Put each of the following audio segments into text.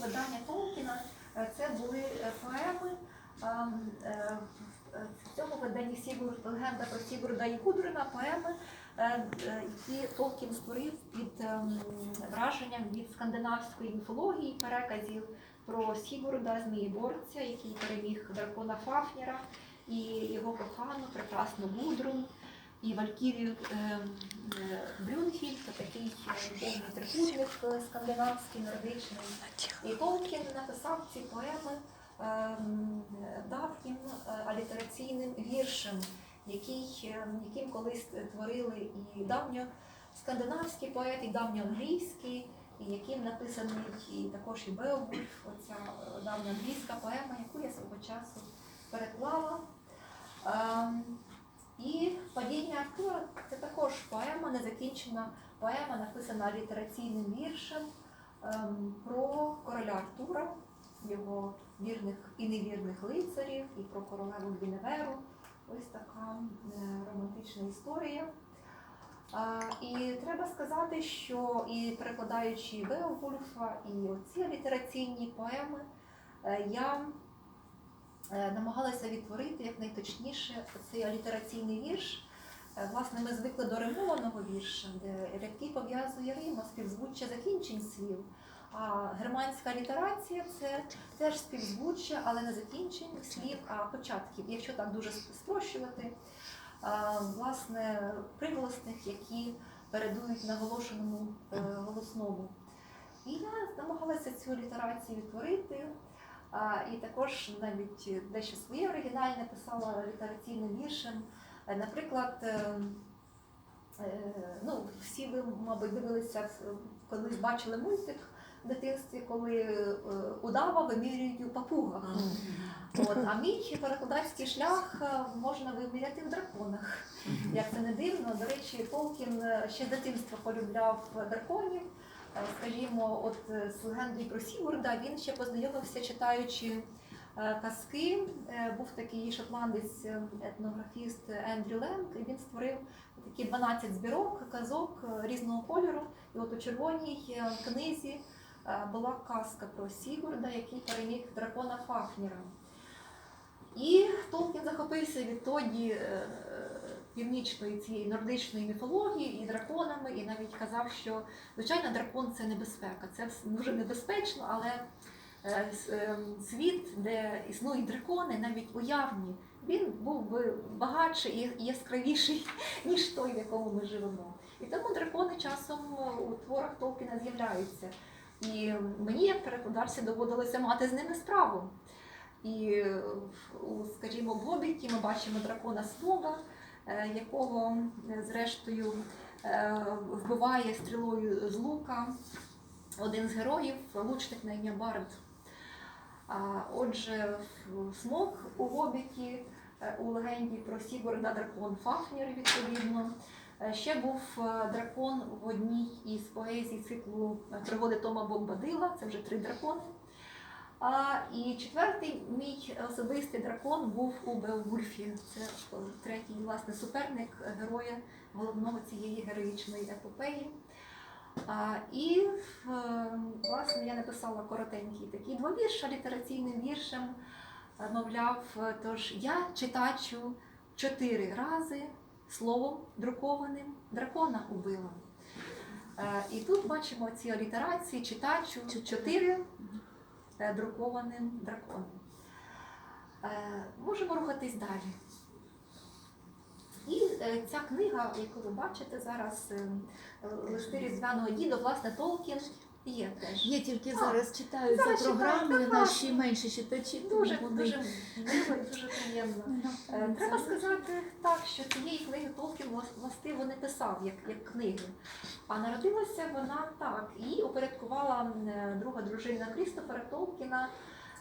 видання Толкіна е, це були е, поеми. ем, е, В цьому виданні Сігурд, легенда про Сігурда і Гудрина, поеми, які Толкін створив під ем, враженням від скандинавської міфології, переказів про Сігурда, Змієборця, який переміг дракона Фафнера і його кохану, прекрасну Гудрун, і Валькірію е, е, Брюнхільд, це такий повний трикутник е, скандинавський, нордичний. І Толкін написав ці поеми, ем, дав їм е, алітераційним віршем, який, е, яким колись творили і давньоскандинавські поети, і давньоанглійські, і яким написаний і також і Беовульф, оця е, давньоанглійська поема, яку я свого часу переклала. І падіння Артура це також поема, незакінчена поема, написана літераційним віршем ем, про короля Артура, його вірних і невірних лицарів, і про королеву Гвіневеру. Ось така е, романтична історія. І треба сказати, що і перекладаючи Беовульфа, і оці літераційні поеми, е, я намагалася відтворити якнайточніше цей алітераційний вірш. Е, Власне, ми звикли до римованого вірша, де рядки пов'язує Рима, співзвуччя закінчень слів. А германська літерація це теж співзвуччя, але не закінчень слів, а початків, якщо так дуже спрощувати. Власне, приголосних, які передують наголошеному е, голосному. І я намагалася цю літерацію відтворити. І також навіть дещо своє оригінальне писала літераційним віршем. Е, Наприклад, е, е, ну, всі ви, мабуть, дивилися, колись бачили мультик в дитинстві, коли удава вимірюють у папугах. От, а мій перекладацький шлях можна виміряти в драконах. Як це не дивно, до речі, Толкін ще з дитинства полюбляв драконів. Е, Скажімо, от е, з легендою про Сігурда він ще познайомився, читаючи е, казки. Був такий шотландець етнографіст Ендрю Ленк, і він створив такі 12 збірок казок різного кольору. І от у червоній книзі була казка про Сігурда, який переміг дракона Фафніра. І Толкін захопився відтоді північної цієї нордичної міфології і драконами, і навіть казав, що звичайно дракон це небезпека. Це дуже небезпечно, але е, е, світ, де існують дракони, навіть уявні, він був би багатший і яскравіший, ніж той, в якому ми живемо. І тому дракони часом у творах Толкіна з'являються. І мені, як перекладачці, доводилося мати з ними справу. І скажімо, в Гобіті ми бачимо дракона Смога, якого е, зрештою е, вбиває стрілою з лука один з героїв, лучник на ім'я Бард. Отже, Смог у Гобіті, е, у легенді про Сігурда дракон Фафнір, відповідно. Е, Ще був е, дракон в одній із поезій циклу е, пригоди Тома Бомбадила, це вже три дракони. І четвертий мій особистий дракон був у Беовульфі. Це третій власне суперник героя головного цієї героїчної епопеї. А, і е, власне я написала коротенький такий двовірш літераційним віршем. Е, Мовляв, е, тож я читачу чотири рази словом друкованим дракона убила. І тут бачимо ці алітерації, читачу чотири друкованим драконом. Е, Можемо рухатись далі. І е, ця книга, яку ви бачите зараз, е, листи різдвяного діда, власне, Толкін є теж. Я тільки А, зараз читаю за програмою, наші менші читачі, Дуже, дуже мило і дуже приємно. Е, Треба сказати так, що цієї книги Толкін властиво не писав як, як книги. А народилася вона так. Її упорядкувала е, друга дружина Крістофера Толкіна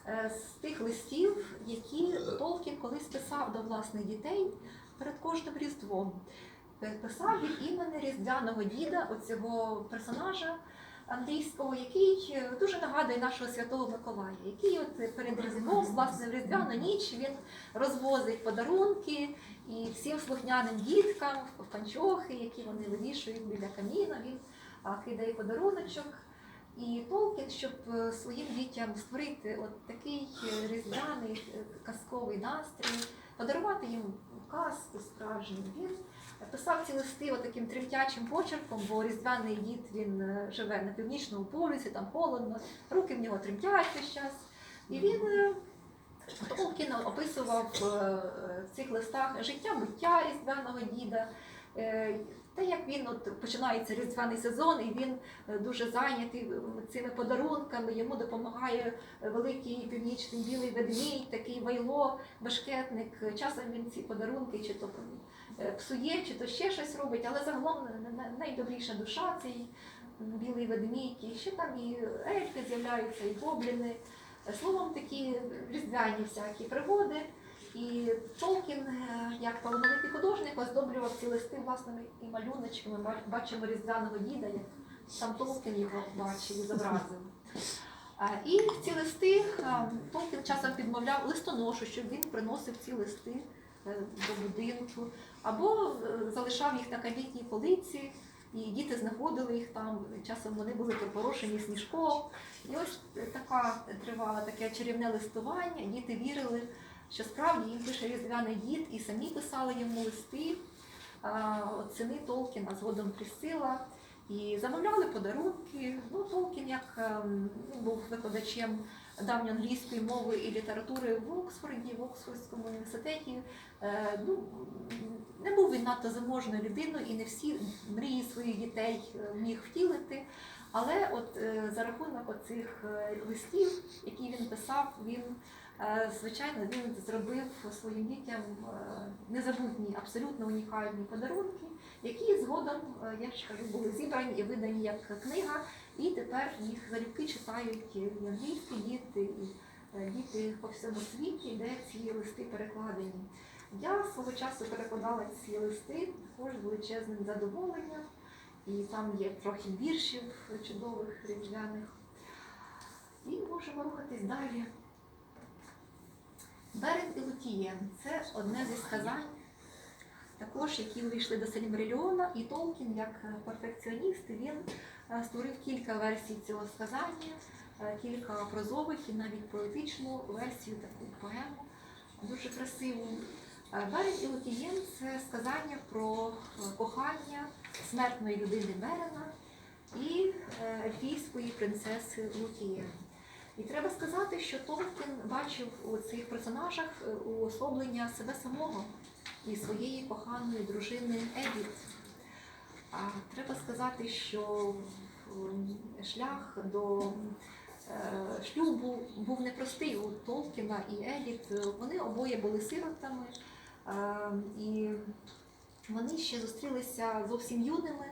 е, з тих листів, які Толкін колись писав до власних дітей перед кожним різдвом. Писав від імені різдвяного діда, оцього персонажа англійського, який е, дуже нагадує нашого святого Миколая, який от перед Різдвом, власне, в Різдвяну ніч він розвозить подарунки і всім слухняним діткам в панчохи, які вони вивішують біля каміна, він кидає подаруночок. І Толкін, щоб е, своїм дітям створити от такий е, різдвяний казковий настрій, подарувати їм казку справжню, він писав ці листи таким тремтячим почерком, бо різдвяний дід він е, живе на північному полюсі, там холодно, руки в нього тремтять весь час. І він е, Толкін описував е, в цих листах життя буття різдвяного діда. Те, як він от починається різдвяний сезон, і він е, дуже зайнятий е, цими подарунками. Йому допомагає е, великий північний білий ведмідь, такий вайло, башкетник. Часом він ці подарунки чи то псує, чи то ще щось робить, але загалом на- на- найдобріша душа цей білий ведмідь. І ще там і ельфи з'являються, і гобліни. Словом, такі різдвяні всякі пригоди. І Толкін, е, як талановитий художник, оздоблював ці листи власними і малюночками. Ба- Бачимо різдвяного діда, як сам Толкін його бачив і зобразив. І ці листи Толкін часом підмовляв листоношу, щоб він приносив ці листи е, до будинку, або е, залишав їх на кабітній полиці, і діти знаходили їх там. Часом вони були припорошені сніжком. І ось така тривала таке чарівне листування. Діти вірили, що справді їм пише різдвяний дід, і самі писали йому листи. Сини Толкіна, згодом Присила. І замовляли подарунки. Ну, Толкін, як ем, він був викладачем давньоанглійської мови і літератури в Оксфорді, в Оксфордському університеті. Е, ну, не був він надто заможною людиною і не всі мрії своїх дітей е, міг втілити. Але от е, за рахунок оцих листів, які він писав, він звичайно він зробив своїм дітям е, незабутні, абсолютно унікальні подарунки, які згодом, е, я ж кажу, були зібрані і видані як книга, і тепер їх залюбки читають англійські діти, і е, діти по всьому світі, де ці листи перекладені. Я свого часу перекладала ці листи також з величезним задоволенням. І там є трохи віршів чудових різдвяних. І можемо рухатись далі. Берен і Лутієн це одне зі сказань, також які увійшли до Сельмарильона, і Толкін, як перфекціоніст, він е, створив кілька версій цього сказання, е, кілька прозових і навіть поетичну версію, таку поему, дуже красиву. Е, Берен і Лутієн це сказання про кохання смертної людини Берена і ельфійської принцеси Лутієн. І треба сказати, що Толкін бачив у цих персонажах е, уособлення себе самого і своєї коханої дружини Едіт. А треба сказати, що шлях до е, шлюбу був непростий у Толкіна і Едіт. Вони обоє були сиротами, е, і вони ще зустрілися зовсім юними.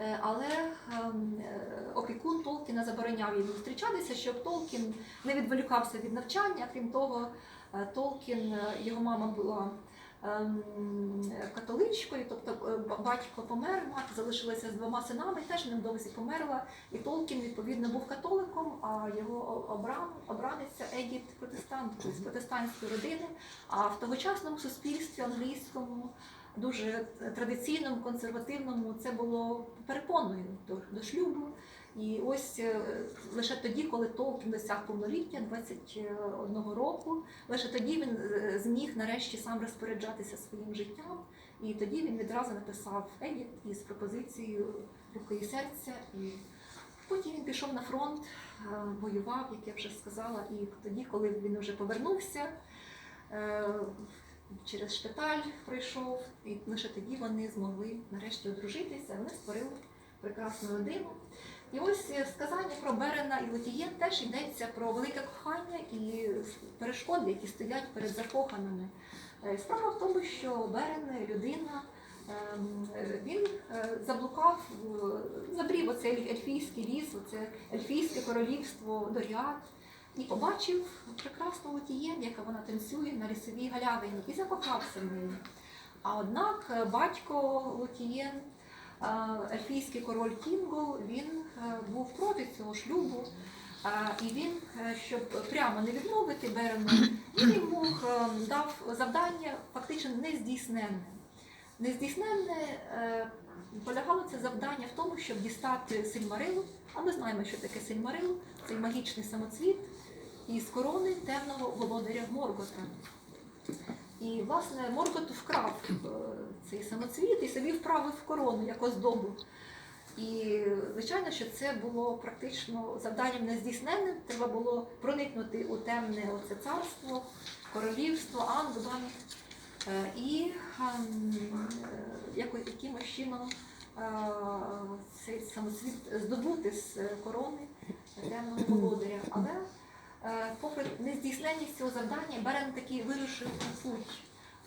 Е, Але ем, е, опікун Толкіна забороняв їм зустрічатися, щоб Толкін не відволікався від навчання. Крім того, е, Толкін, його мама була ем, католичкою, тобто батько помер, мати залишилася з двома синами, теж невдовзі померла. І Толкін, відповідно, був католиком, а його обран, обраниця Едіт протестанткою з протестантської родини. А в тогочасному суспільстві англійському дуже традиційному, консервативному, це було перепоною до, до шлюбу. І ось е, лише тоді, коли Толкін досяг повноліття 21 року, лише тоді він е, зміг нарешті сам розпоряджатися своїм життям. І тоді він відразу написав Едіт із пропозицією руки і серця. І потім він пішов на фронт, е, воював, як я вже сказала. І тоді, коли він вже повернувся, через шпиталь пройшов, і лише тоді вони змогли нарешті одружитися. Вони створили прекрасну родину. І ось е, сказання про Берена і Лотієн теж йдеться про велике кохання і перешкоди, які стоять перед закоханими. Е, Справа в тому, що Берен людина. ем, Він е, заблукав, забрів оцей ельфійський ліс, оце ельфійське королівство Доріат, і побачив прекрасну Лотієн, яка вона танцює на лісовій галявині, і закохався в неї. А однак е, батько Лотієн, е, ельфійський король Кінгол, він е, був проти цього шлюбу. І він, щоб прямо не відмовити Берену, він йому дав завдання фактично нездійсненне. Нездійсненне Полягало це завдання в тому, щоб дістати сильмарилу, а ми знаємо, що таке сильмарил, це магічний самоцвіт із корони темного володаря Моргота. І, власне, Моргот вкрав е, цей самоцвіт і собі вправив корону як оздобу. І, звичайно, що це було практично завданням нездійсненним. Треба було проникнути у темне оце царство, королівство, Ангбан. Е, І ем, е, якимось чином цей самоцвіт здобути з корони темного володаря. Але попри нездійсненність цього завдання, Берен таки вирушив у путь.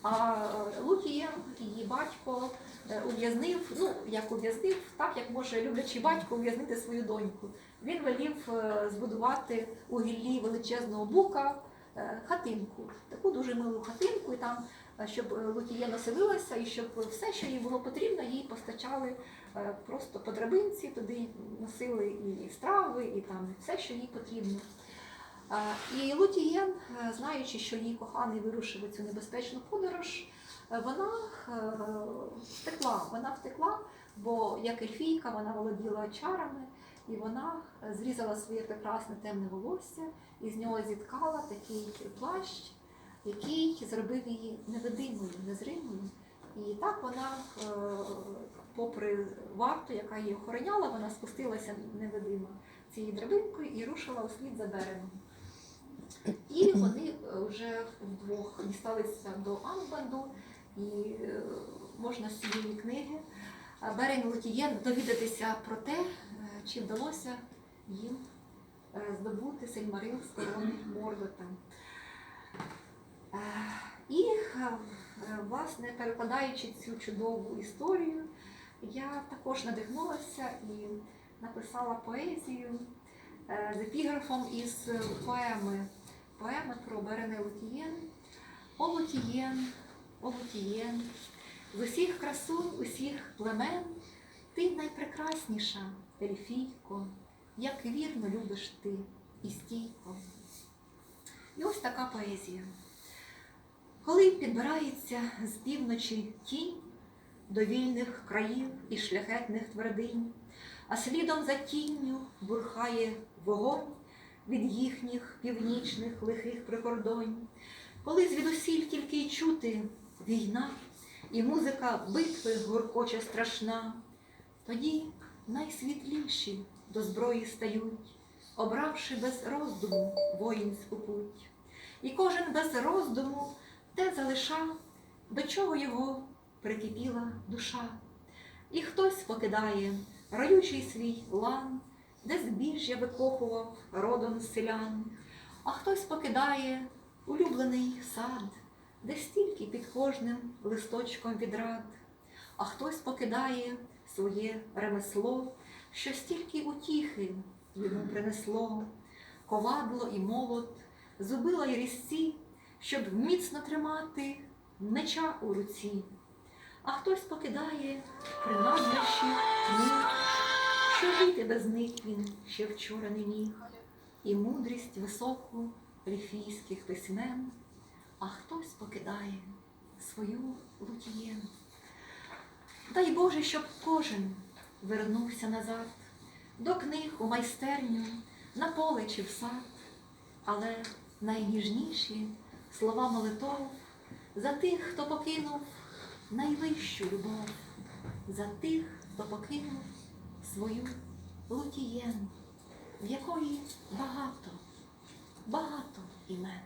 А е, Лукієм, її батько, е, ув'язнив, ну як ув'язнив, так як може люблячий батько ув'язнити свою доньку. Він велів е, збудувати у гіллі величезного бука е, хатинку, таку дуже милу хатинку, і там, е, щоб е, Лукіє населилася, і щоб все, що їй було потрібно, їй постачали е, просто по драбинці, туди носили і страви, і там все, що їй потрібно. Е, І Лутієн, е, знаючи, що її коханий вирушив у цю небезпечну подорож, е, вона втекла. Вона втекла, бо як ельфійка вона володіла чарами, і вона зрізала своє прекрасне темне волосся і з нього зіткала такий плащ, який зробив її невидимою, незримою. І так вона, попри варту, яка її охороняла, вона спустилася невидима цією драбинкою і рушила услід за берегом. І вони е, вже вдвох дісталися до Анбанду, і е, можна з цієї книги Берень Лутієн довідатися про те, е, чи вдалося їм здобути Сельмарил з корони Мордота. І, власне, перекладаючи цю чудову історію, я також надихнулася і написала поезію з епіграфом із е, поеми, поеми про Берене Лутієн. О Лутієн, о Лутієн, з усіх красунь, усіх племен, ти найпрекрасніша, Ельфійко, як вірно любиш ти і стійко. І ось така поезія. Коли підбирається з півночі тінь до вільних країв і шляхетних твердинь, а слідом за тінню бурхає вогонь від їхніх північних лихих прикордонь, коли звідусіль тільки й чути війна і музика битви гуркоче страшна, тоді найсвітліші до зброї стають, обравши без роздуму воїнську путь. І кожен без роздуму те залиша, до чого його прикипіла душа. І хтось покидає роючий свій лан, де збіжжя викопував родом селян, а хтось покидає улюблений сад, де стільки під кожним листочком відрад, а хтось покидає своє ремесло, що стільки утіхи йому принесло, ковадло і молот, зубила й різці, щоб міцно тримати меча у руці. А хтось покидає принаднощі що жити без них він ще вчора не міг, і мудрість високу ліфійських письмен, а хтось покидає свою лутієн. Дай Боже, щоб кожен вернувся назад до книг у майстерню, на поле чи в сад, але найніжніші слова молитов за тих, хто покинув найвищу любов, за тих, хто покинув свою лутієн, в якої багато, багато імен.